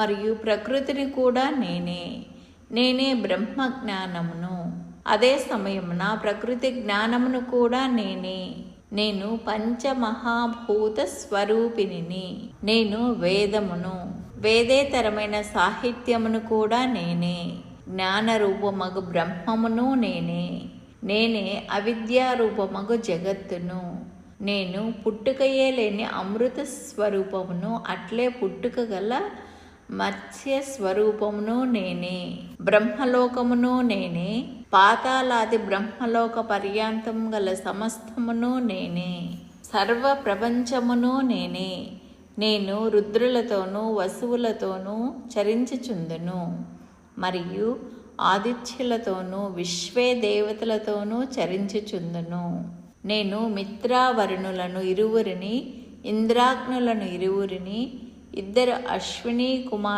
మరియు ప్రకృతిని కూడా నేనే నేనే బ్రహ్మ జ్ఞానమును. అదే సమయమున ప్రకృతి జ్ఞానమును కూడా నేనే. నేను పంచమహాభూత స్వరూపిణిని. నేను వేదమును వేదేతరమైన సాహిత్యమును కూడా నేనే. జ్ఞాన రూపమగు బ్రహ్మమును నేనే. నేనే అవిద్యారూపమగు జగత్తును. నేను పుట్టుకయే లేని అమృత స్వరూపమును అట్లే పుట్టుక గల మత్స్య స్వరూపమును నేనే బ్రహ్మలోకమును నేనే పాతాలాది బ్రహ్మలోక పర్యాంతం గల సమస్తమును నేనే సర్వ ప్రపంచమును నేనే నేను రుద్రులతోనూ వసువులతోనూ చరించుచుందును మరియు ఆదిత్యులతోనూ విశ్వే దేవతలతోనూ చరించుచుందును. నేను మిత్రావరుణులను ఇరువురిని ఇంద్రాగ్నులను ఇరువురిని ఇద్దరు అశ్విని కుమార్